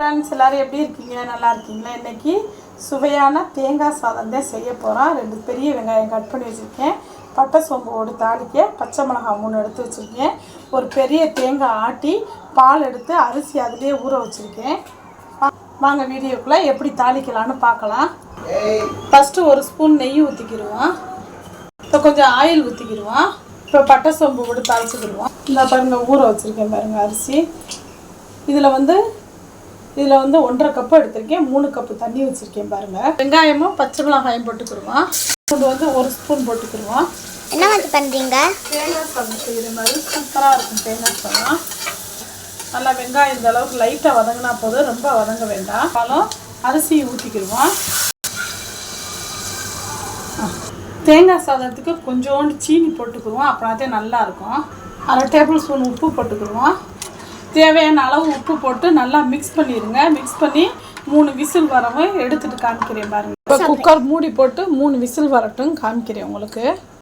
Friends எல்லோரும் எப்படி இருக்கீங்க? நல்லா இருக்கீங்களா? இன்னைக்கு சுவையான தேங்காய் சாதம் தான் செய்ய போகிறோம் ரெண்டு பெரிய வெங்காயம் கட் பண்ணி வச்சுருக்கேன். பட்டை சோம்பு ஒரு தாளிக்க பச்சை மிளகாய் மூணு எடுத்து வச்சுருக்கேன். ஒரு பெரிய தேங்காய் ஆட்டி பால் எடுத்து அரிசி அதிலே ஊற வச்சுருக்கேன். வாங்க வீடியோக்குள்ளே எப்படி தாளிக்கலான்னு பார்க்கலாம். ஃபஸ்ட்டு ஒரு ஸ்பூன் நெய் ஊற்றிக்கிடுவோம் இப்போ கொஞ்சம் ஆயில் ஊற்றிக்கிடுவோம் இப்போ பட்டை சோம்பு போட்டு தாளிச்சுக்கிடுவோம் இந்த பாருங்கள் ஊற வச்சுருக்கேன் பாருங்க அரிசி. இதில் வந்து இதில் வந்து ஒன்றரை கப்பு எடுத்திருக்கேன் மூணு கப்பு தண்ணி வச்சுருக்கேன் பாருங்கள் வெங்காயமும் பச்சை மிளகாயும் போட்டுக்கிடுவோம். பூண்டு வந்து ஒரு ஸ்பூன் போட்டுக்கிடுவோம். என்ன மாதிரி பண்ணுறீங்க தேங்காய் சாதம் செய்கிற மாதிரி சூப்பராக இருக்கும் தேங்காய் சாதம். நல்லா வெங்காயம் இந்த அளவுக்கு லைட்டாக வதங்கினா போதும் ரொம்ப வதங்க வேண்டாம். அப்புறம் அரிசியை ஊற்றிக்கிடுவோம் தேங்காய் சாதத்துக்கு கொஞ்சோண்டு சீனி போட்டுக்கிடுவோம் அப்படின்னாதே நல்லா இருக்கும். அரை டேபிள் ஸ்பூன் உப்பு போட்டுக்கிடுவோம். தேவையான அளவு உப்பு போட்டு நல்லா மிக்ஸ் பண்ணிடுங்க மிக்ஸ் பண்ணி மூணு விசில் வரவும் எடுத்துட்டு காமிக்கிறேன் பாருங்க. இப்போ குக்கர் மூடி போட்டு மூணு விசில் வரட்டும் காமிக்கிறேன் உங்களுக்கு.